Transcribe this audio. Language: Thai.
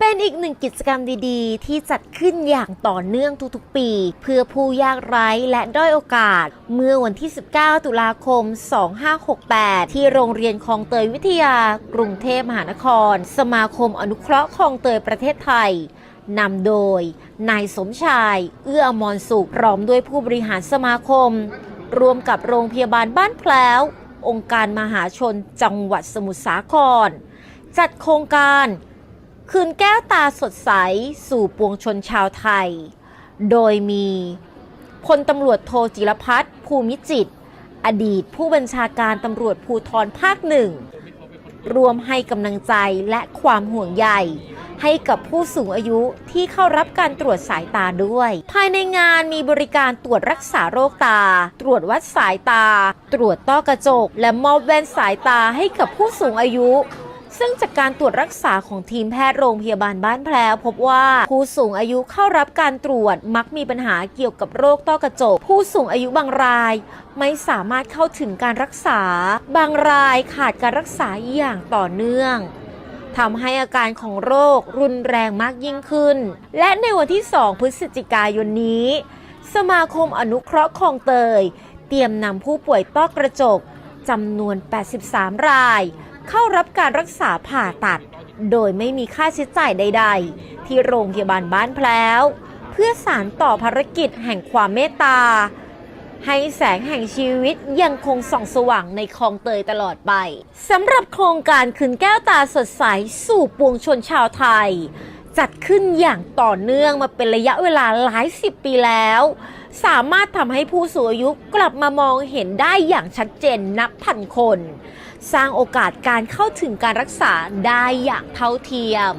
เป็นอีกหนึ่งกิจกรรมดีๆ ที่จัดขึ้นอย่างต่อเนื่องทุกๆปี เพื่อผู้ยากไร้และด้อยโอกาส เมื่อวันที่ 19 ตุลาคม 2568 ที่โรงเรียนคลองเตยวิทยากรุงเทพมหานคร สมาคมอนุเคราะห์คลองเตยประเทศไทยนำโดย นายสมชาย เอื้ออมรสุขพร้อมด้วยผู้บริหารสมาคม รวมกับโรงพยาบาลบ้านแพล้ว องค์การมหาชนจังหวัดสมุทรสาคร จัดโครงการ คืนแก้วตาสดใสสู่ปวงชนชาวไทย โดยมีพลตำรวจโทจิรพัฒน์ภูมิจิต อดีตผู้บัญชาการตำรวจภูธรภาคหนึ่งรวมให้กำลังใจและความห่วงใยให้กับผู้สูงอายุที่เข้ารับการตรวจสายตาด้วย ภายในงานมีบริการตรวจรักษาโรคตา ตรวจวัดสายตา ตรวจต้อกระจก และมอบแว่นสายตาให้กับผู้สูงอายุ ซึ่งจากการตรวจรักษาของทีมแพทย์โรงพยาบาลบ้านแพรวพบว่าผู้สูงอายุเข้ารับการตรวจมักมีปัญหาเกี่ยวกับโรคต้อกระจก ผู้สูงอายุบางราย ไม่สามารถเข้าถึงการรักษา บางรายขาดการรักษาอย่างต่อเนื่องทำให้อาการของโรครุนแรงมากยิ่งขึ้น และในวันที่ 2 พฤศจิกายนนี้ สมาคมอนุเคราะห์คลองเตย เตรียมนำผู้ป่วยต้อกระจกจำนวน 83 ราย เข้ารับการรักษาผ่าตัด โดยไม่มีค่าใช้จ่ายใด ๆ ที่โรงพยาบาลบ้านแพล้วเพื่อสารต่อภารกิจแห่งความเมตตา ให้แสงแห่งชีวิตยังคงส่องสว่างในคลองเตยตลอดไปสำหรับโครงการคืนแก้วตาสดใสสู่ปวงชนชาวไทย จัดขึ้นอย่างต่อเนื่องมาเป็นระยะเวลาหลายสิบปีแล้ว สามารถทำให้ผู้สูงอายุกลับมามองเห็นได้อย่างชัดเจนนับพันคน สร้างโอกาสการเข้าถึงการรักษาได้อย่างเท่าเทียม